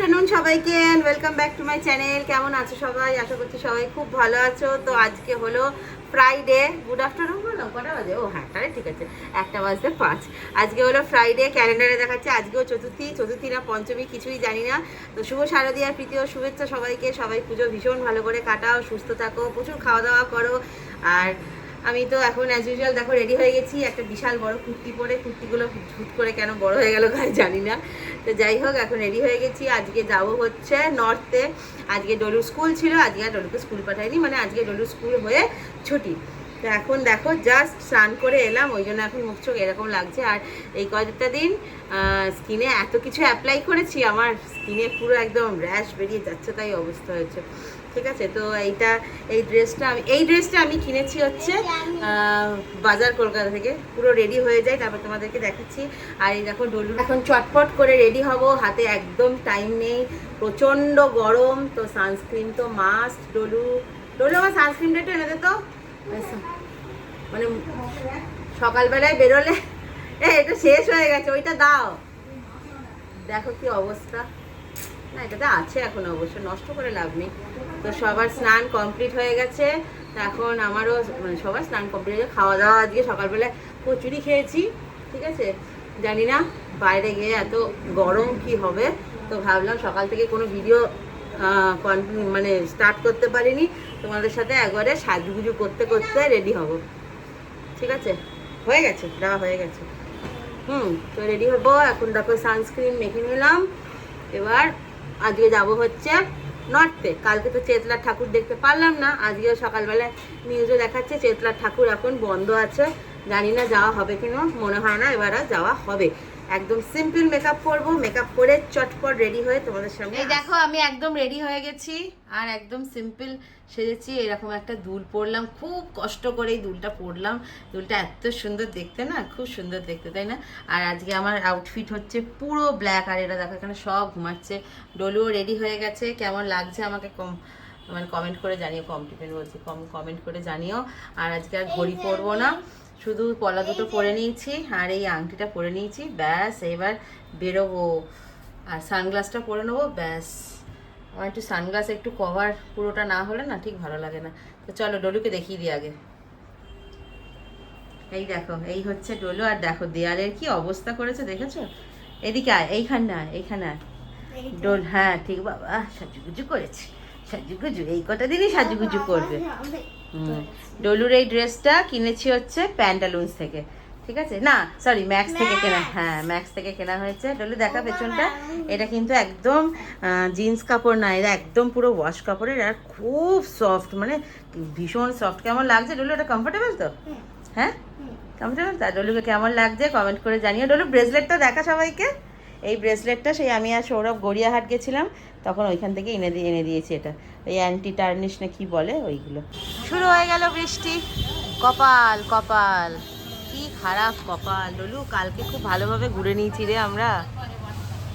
Afternoon সবাইকে and welcome back to my channel কেমন আছো সবাই? আশা করছি সবাই খুব ভালো আছো। তো আজকে হলো ফ্রাইডে গুড আফটারনুন বলো, কটা বাজে? ও হ্যাঁ তাহলে ঠিক আছে, একটা বাজতে পাঁচ। আজকে হলো ফ্রাইডে ক্যালেন্ডারে দেখাচ্ছে। আজকেও চতুর্থী চতুর্থী না পঞ্চমী, কিছুই জানি না। তো শুভ শারদীয়ার প্রীতি ও শুভেচ্ছা সবাইকে। সবাই পুজো ভীষণ ভালো করে কাটাও, সুস্থ থাকো, প্রচুর খাওয়া দাওয়া করো। আর আমি তো এখন অ্যাজ ইউজুয়াল দেখো রেডি হয়ে গেছি। একটা বিশাল বড় কুর্তি পরে। কুর্তিগুলো হুট করে কেন বড় হয়ে গেল, জানি না। তো যাই হোক, এখন রেডি হয়ে গেছি। আজকে যাব হচ্ছে নর্থে আজকে ডলু স্কুল ছিল, আজকে আর ডলুকে স্কুল পাঠাইনি মানে আজকে ডলু স্কুল হয়ে ছুটি। তো এখন দেখো জাস্ট স্নান করে এলাম, ওই জন্য এখন মুখ চোখ এরকম লাগছে। আর এই কয়েকটা দিন স্কিনে এত কিছু অ্যাপ্লাই করেছি, আমার স্কিনে পুরো একদম র্যাশ বেরিয়ে যাচ্ছে, তাই অবস্থা হয়েছে। ঠিক আছে? তো এইটা, এই ড্রেসটা আমি, এই ড্রেসটা আমি কিনেছি হচ্ছে বাজার কলকাতা থেকে। পুরো রেডি হয়ে যায়, তারপর তোমাদেরকে দেখাচ্ছি। আর এই দেখো ডলু এখন চটপট করে রেডি হব। হাতে একদম টাইম নেই। প্রচণ্ড গরম, তো সানস্ক্রিন তো মাস্ট ডলু। ডলু, আমার সানস্ক্রিনটা একটু এনে দে তো। মানে সকালবেলায় বেরোলে এটা শেষ হয়ে গেছে, ওইটা দাও। দেখো কি অবস্থা। না এটাতে আছে এখন অবশ্য, নষ্ট করে লাভ নেই। তো সবার স্নান কমপ্লিট হয়ে গেছে। তো এখন আমারও মানে সবার স্নান কমপ্লিট হয়ে। খাওয়া দাওয়া আজকে সকালবেলায় কচুরি খেয়েছি, ঠিক আছে? জানি না বাইরে গিয়ে এত গরম কি হবে। তো ভাবলাম সকাল থেকে কোনো ভিডিও মানে স্টার্ট করতে পারিনি। তোমাদের সাথে একবারে সাজুগুজু করতে করতে রেডি হব। ঠিক আছে? হয়ে গেছে, দেওয়া হয়ে গেছে। হুম, তো রেডি হব। এখন দেখো সানস্ক্রিন মেখে নিলাম। এবার আজকে যাব হচ্ছে নর্থে কালকে তো চেতলার ঠাকুর দেখতে পারলাম না, আজকেও সকালবেলায় নিউজে দেখাচ্ছে চেতলার ঠাকুর এখন বন্ধ আছে। জানি না যাওয়া হবে কিনা, মনে হয় না এবার যাওয়া হবে। একদম সিম্পল মেকআপ করব মেকআপ করে চটপট রেডি হয়ে তোমাদের সামনে এই দেখো আমি একদম রেডি হয়ে গেছি আর একদম সিম্পল সেজেছি এরকম একটা দুল পরলাম খুব কষ্ট করে এই দুলটা পরলাম। দুলটা এত সুন্দর দেখতে না খুব সুন্দর দেখতে তাই না? আর আজকে আমার আউটফিট হচ্ছে পুরো ব্ল্যাক আর এটা দেখো এখানে সব ঘুমাচ্ছে। ডলুও রেডি হয়ে গেছে কেমন লাগছে আমাকে কম মানে কমেন্ট করে জানিও কমপ্লিমেন্ট বলছি কম কমেন্ট করে জানিও। আর আজকে আর ঘড়ি পরবো না। শুধু পলা দুটো পরে নিয়েছি আর এই আংটিটা পরে নিয়েছি ব্যাস এবার বেরোবো আর সানগ্লাসটা পরে নেব ব্যাস আমার একটু সানগ্লাস একটু কভার পুরোটা না হলে না ঠিক ভালো লাগে না তো চলো ডলুকে দেখিয়ে দিই আগে এই দেখো এই হচ্ছে ডলু আর দেখো দেয়ালের কি অবস্থা করেছে দেখেছ এদিকে আয় এইখানটা না এইখানে আয়। ডোল হ্যাঁ ঠিক বাবা সাজুগুজু করেছে সাজুগুজু এই কটা দিনই সাজুগুজু করবে। ডলুর এই ড্রেসটা কিনেছি হচ্ছে প্যান্টালুন্স থেকে। ঠিক আছে? না সরি ম্যাক্স থেকে কেনা হ্যাঁ ম্যাক্স থেকে কেনা হয়েছে। ডলু দেখা পেছনটা। এটা কিন্তু একদম জিন্স কাপড় না এটা একদম পুরো ওয়াশ কাপড়ের আর খুব সফট মানে ভীষণ সফট কেমন লাগছে? ডলু এটা কমফোর্টেবল তো? হ্যাঁ? কমফোর্টেবল তা ডলুকে কেমন লাগছে? কমেন্ট করে জানিও। ডলু ব্রেসলেটটা দেখা সবাইকে। এই ব্রেসলেটটা সেই আমি আর সৌরভ গড়িয়াহাট গেছিলাম, তখন ওইখান থেকে এনে দিয়ে, এনে দিয়েছি এটা। এই অ্যান্টি টার্নিশ না কি বলে ওইগুলো। শুরু হয়ে গেল বৃষ্টি। কপাল কপাল। কি খারাপ কপাল। ডলু কালকে খুব ভালোভাবে ঘুরে নিয়েছি রে আমরা।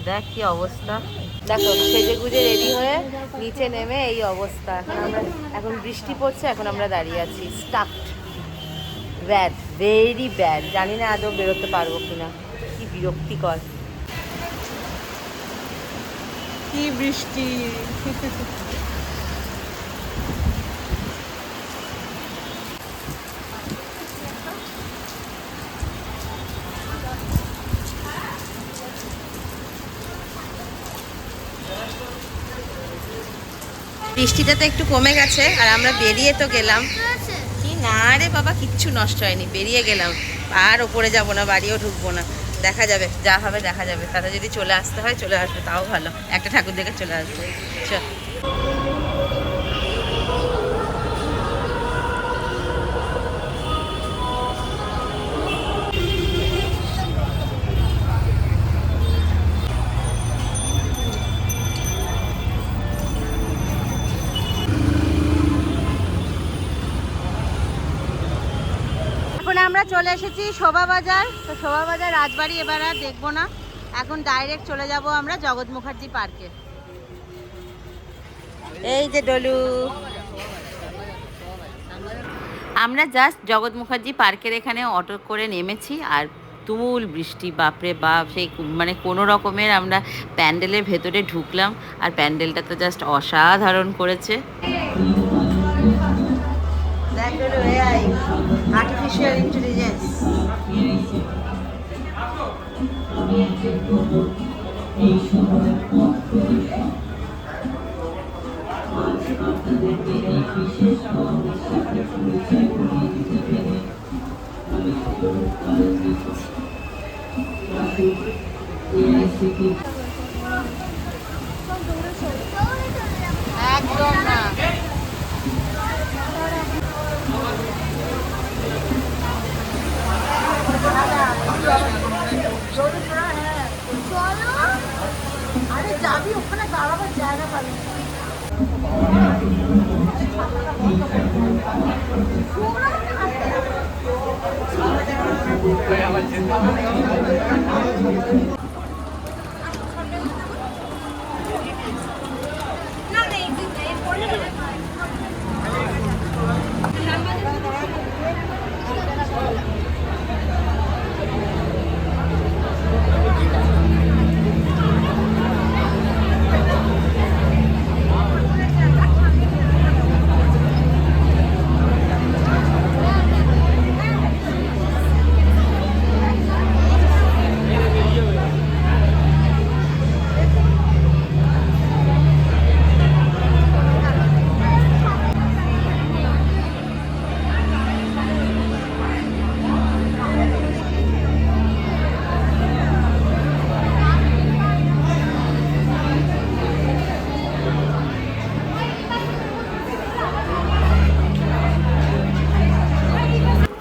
দেখ কি অবস্থা। দেখো, সেজে গুজে রেডি হয়ে নিচে নেমে এই অবস্থা। এখন এখন বৃষ্টি পড়ছে, এখন আমরা দাঁড়িয়ে আছি। স্টাফড ব্যাড ভেরি ব্যাড জানি না আদৌ বেরোতে পারব কিনা। কি বিরক্তিকর। কি বৃষ্টি। বৃষ্টিটা তো একটু কমে গেছে, আর আমরা বেরিয়ে তো গেলাম। কি না রে বাবা, কিচ্ছু নষ্ট হয়নি, বেরিয়ে গেলাম। আর ওপরে যাব না, বাড়িও ঢুকবো না। দেখা যাবে, যা হবে দেখা যাবে। তাতে যদি চলে আসতে হয়, চলে আসবে, তাও ভালো। একটা ঠাকুর দেখে চলে আসবে। চল। চলে এসেছি শোভা বাজার তো শোভা বাজার রাজবাড়ি এবার আর দেখব না। এখন ডাইরেক্ট চলে যাব আমরা জগৎ মুখার্জি পার্কে এই যে ডলু। আমরা জাস্ট জগৎ মুখার্জি পার্কের এখানে অটো করে নেমেছি আর তুমুল বৃষ্টি, বাপরে বাপ, সেই মানে কোনো রকমের আমরা প্যান্ডেলের ভেতরে ঢুকলাম আর প্যান্ডেলটা তো জাস্ট অসাধারণ করেছে। আর্টিফিশিয়াল ইন্টেলিজেন্স একদম। আরে যাবি ওখানে দাঁড়াবার জায়গা পাবি না।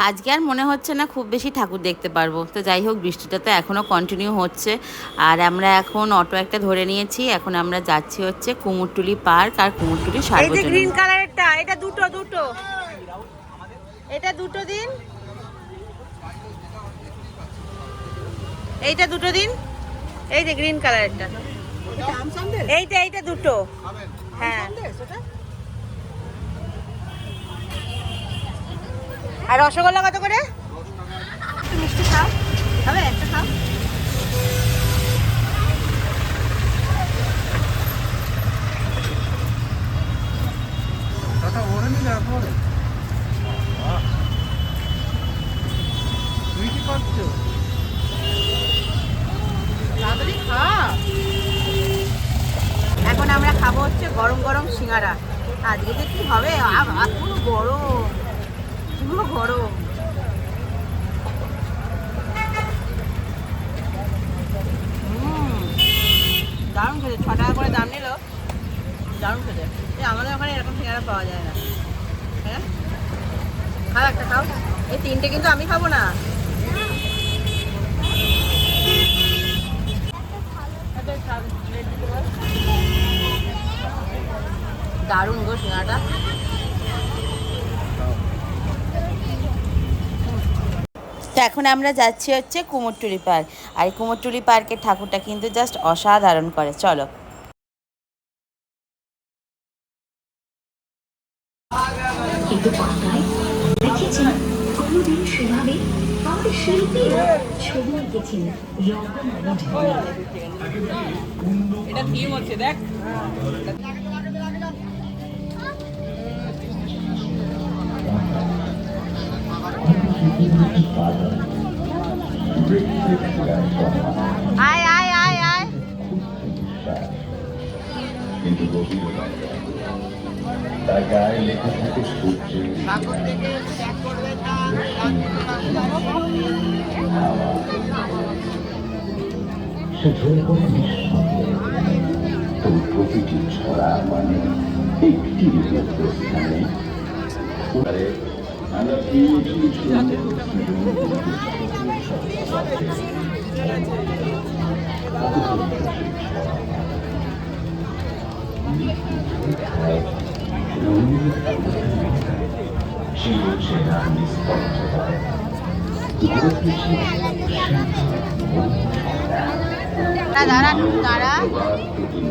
আজকে আর মনে হচ্ছে না খুব বেশি ঠাকুর দেখতে পারব। তো যাই হোক বৃষ্টিটা তো এখনও কন্টিনিউ হচ্ছে। আর আমরা এখন অটো একটা ধরে নিয়েছি। এখন আমরা যাচ্ছি হচ্ছে কুমোরটুলি পার্ক আর কুমোরটুলি সার্বজনীন। গ্রিন কালারেরটা এটা দুটো দুটো। এটা দুটো দিন? এইটা দুটো দিন? এই যে গ্রিন কালারেরটা এইটা এইটা দুটো। হ্যাঁ। আর রসগোল্লা কত করে? মিষ্টি খাও। হবে? একটা খাও। ওরে নিয়ে এখন তুই কি করছ তাড়াতাড়ি খা এখন আমরা খাব হচ্ছে গরম গরম সিঙ্গারা আজকে যে কি হবে আ- আ- পুরো গরম পুরো গরম হুম, দারুণ খেতে ছ টাকা করে দাম নিল দারুণ খেতে এই আমাদের ওখানে এরকম সিঙ্গারা পাওয়া যায় না হ্যাঁ খাও একটা খাও এই তিনটে কিন্তু আমি খাব না দারুণ গো সিঙ্গাটা তো এখন আমরা যাচ্ছি হচ্ছে কুমোরটুলি পার্ক। আর এই কুমোরটুলি পার্কের ঠাকুরটা কিন্তু জাস্ট অসাধারণ করে। চলো। কিন্তু পাতায় দেখেছেন কোনোদিন সেভাবে আমাদের শিল্পীরা ছবি এঁকেছেন রঙ্গময় ঢঙে আয় আয় আয় আয় কিন্তু গভীরতা তার প্রতিটি ছড়া মানে একটি বিপক্ত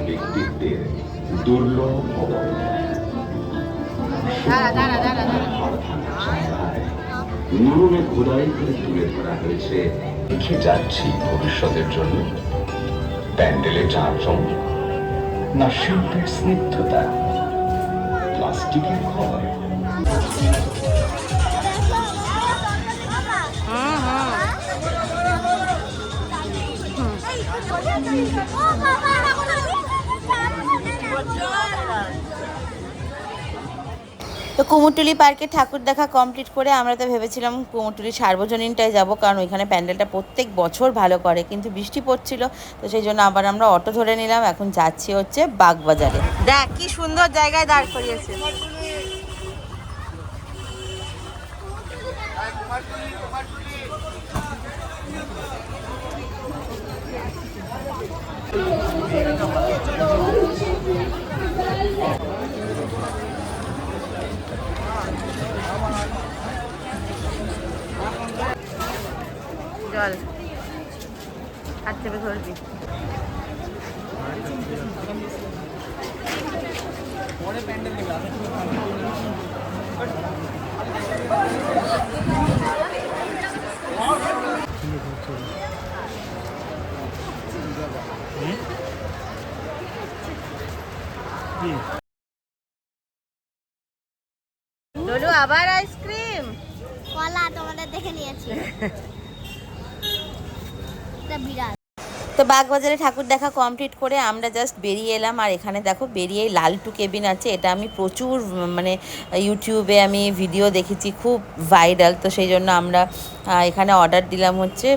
ব্যক্তিত্বের দুর্লভ দাঁড়া দাঁড়া দাঁড়া দাঁড়া। নিয়মে খোদাই করে তুলে ধরা হয়েছে। রেখে যাচ্ছি ভবিষ্যতের জন্য। প্যান্ডেলে চারজন না শিল্পের স্নিগ্ধতা। প্লাস্টিকের ঘর তো কুমোরটুলি পার্কে ঠাকুর দেখা কমপ্লিট করে আমরা তো ভেবেছিলাম কুমোরটুলি সার্বজনীনটায় যাব, কারণ ওইখানে প্যান্ডেলটা প্রত্যেক বছর ভালো করে, কিন্তু বৃষ্টি পড়ছিল, তো সেই জন্য আবার আমরা অটো ধরে নিলাম, এখন যাচ্ছি হচ্ছে বাগবাজারে। দেখ, কি সুন্দর জায়গায় দাঁড় করিয়েছে। জল হাত চেপে ধরবি। আবার আইসক্রিম কলা তোমাদের দেখে নিয়েছি। তো বাগবাজারে ঠাকুর দেখা কমপ্লিট করে আমরা জাস্ট বেরিয়ে এলাম। আর এখানে দেখো বেরিয়ে লালটু কেবিন আছে। এটা আমি প্রচুর মানে ইউটিউবে আমি ভিডিও দেখেছি। খুব ভাইরাল তো সেই জন্য আমরা এখানে অর্ডার দিলাম হচ্ছে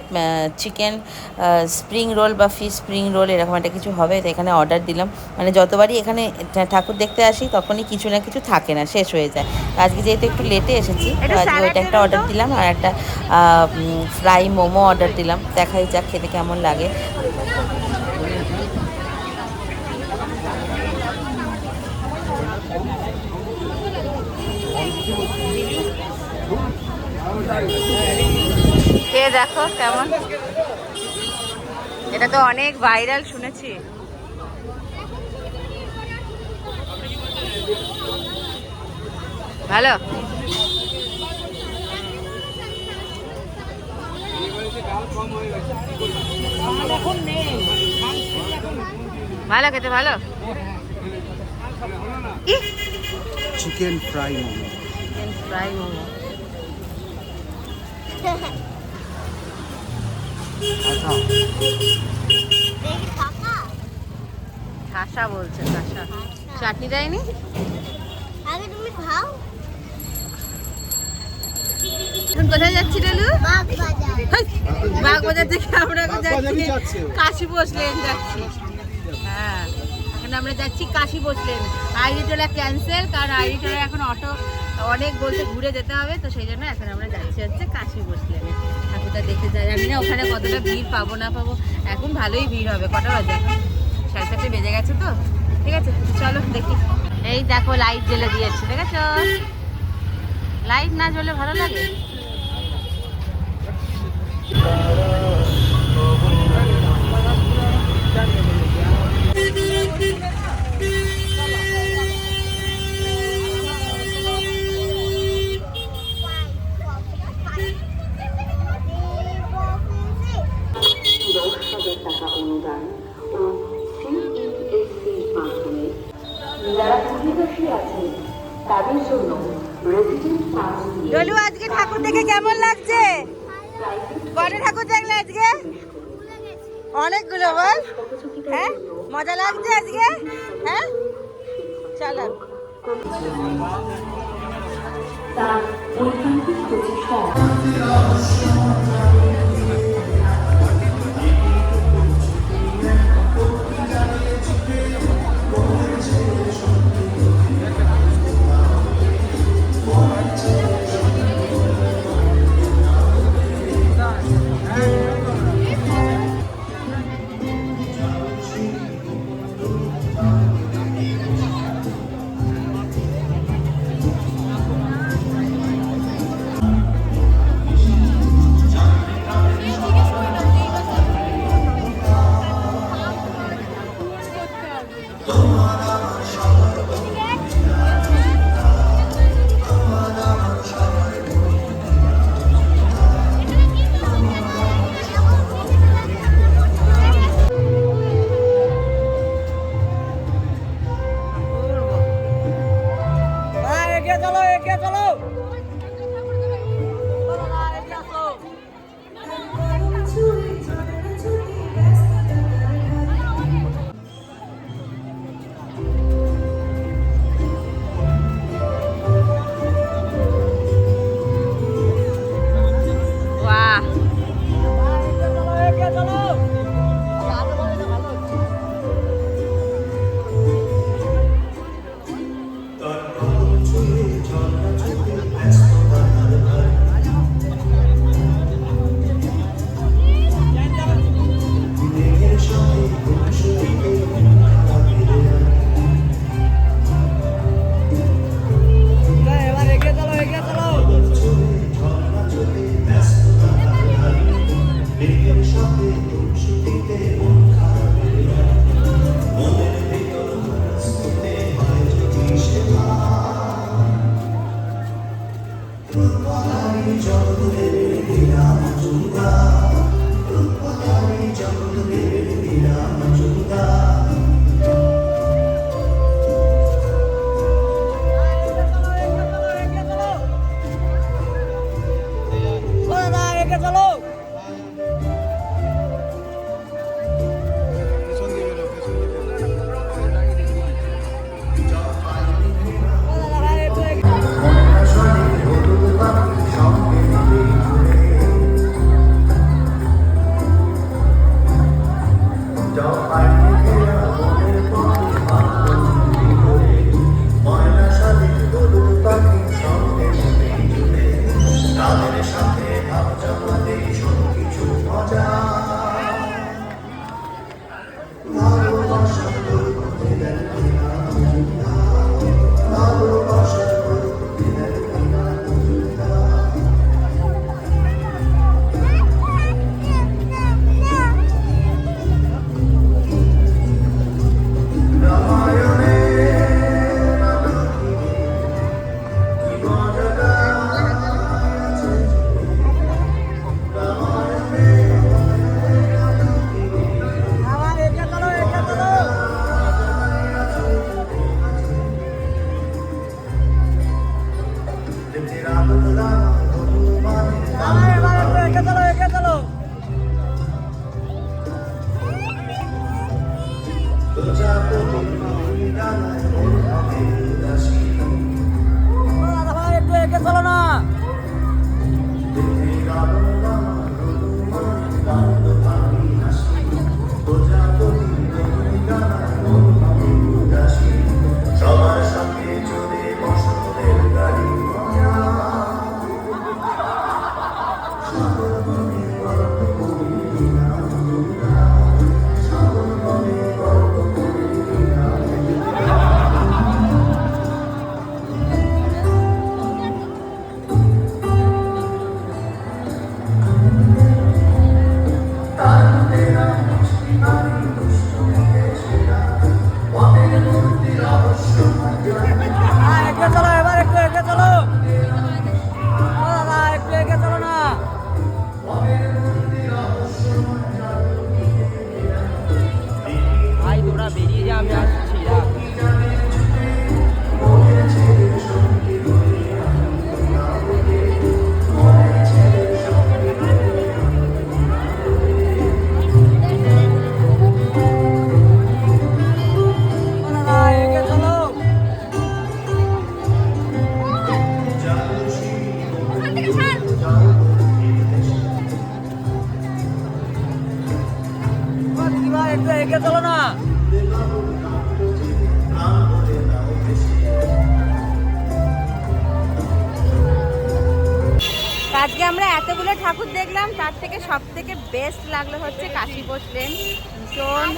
চিকেন স্প্রিং রোল বা ফিশ স্প্রিং রোল এরকম একটা কিছু হবে তো এখানে অর্ডার দিলাম। মানে যতবারই এখানে ঠাকুর দেখতে আসি তখনই কিছু না কিছু থাকে না শেষ হয়ে যায়। আজকে যেহেতু একটু লেটে এসেছি তো আজকে ওইটা একটা অর্ডার দিলাম আর একটা ফ্রাই মোমো অর্ডার দিলাম। দেখাই যাক খেতে কেমন লাগে। খেয়ে দেখো কেমন? এটা তো অনেক ভাইরাল শুনেছি। ভালো? ভালো খেতে ভালো? Chicken fry momo. Chicken fry momo. ঠাসা বলছে ঠাসা চাটনি দেয়নি? আগে তুমি খাও। এখন কোথায় যাচ্ছি বাজার। বাগবাজার থেকে আমরা যাচ্ছি। যাচ্ছে। কাশি বসলেন যাচ্ছি। হ্যাঁ এখন আমরা যাচ্ছি কাশি বসলেন আইডি টোলা ক্যান্সেল কারণ আইডি টোলা এখন অটো। অনেক বলতে ঘুরে যেতে হবে, তো সেই জন্য এখন আমরা যাচ্ছি হচ্ছে কাশি বসলেন ঠাকুরটা দেখে যাই জানি না ওখানে কতটা ভিড় পাবো, না পাবো। এখন ভালোই ভিড় হবে, কটা বাজে? সাড়ে চারটে বেজে গেছে তো? ঠিক আছে, চলো দেখি। এই দেখো লাইট জ্বেলে দিয়েছে আছে? লাইট না জ্বলে ভালো লাগে? দশ তাদের জন্য রেসিডেন্ট ডলু আজকে ঠাকুর দেখে কেমন লাগছে? কটা ঠাকুর দেখলে আজকে? অনেকগুলো বল। হ্যাঁ? মজা লাগছে আজকে? হ্যাঁ? চলো। তার ঐকান্তিক প্রচেষ্টা ચલો એકે ચલો. Alright, bye.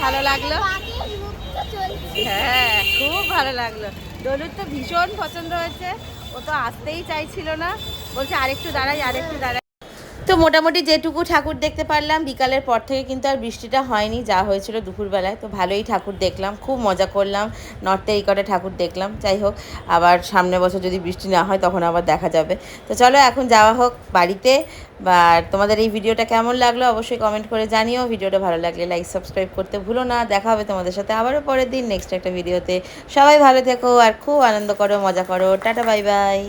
ভালো লাগল? হ্যাঁ খুব ভালো লাগল। দলুর তো ভীষণ পছন্দ হয়েছে। ও তো আসতেই চাইছিল না। বলছে আরেকটু দাঁড়াই আরেকটু দাঁড়াই। তো মোটামুটি যেটুকু ঠাকুর দেখতে পারলাম, বিকালের পর থেকে কিন্তু আর বৃষ্টিটা হয়নি, যা হয়েছিল দুপুরবেলায়। তো ভালোই ঠাকুর দেখলাম, খুব মজা করলাম, নর্থে এই কটা ঠাকুর দেখলাম। যাই হোক, আবার সামনে বছর যদি বৃষ্টি না হয়, তখন আবার দেখা যাবে। তো চলো এখন যাওয়া হোক বাড়িতে। বা তোমাদের এই ভিডিওটা কেমন লাগল অবশ্যই কমেন্ট করে জানিও। ভিডিওটা ভালো লাগলে লাইক সাবস্ক্রাইব করতে ভুলো না। দেখা হবে তোমাদের সাথে আবারও পরের দিন নেক্সট একটা ভিডিওতে সবাই ভালো থেকো আর খুব আনন্দ করো, মজা করো। Tata bye bye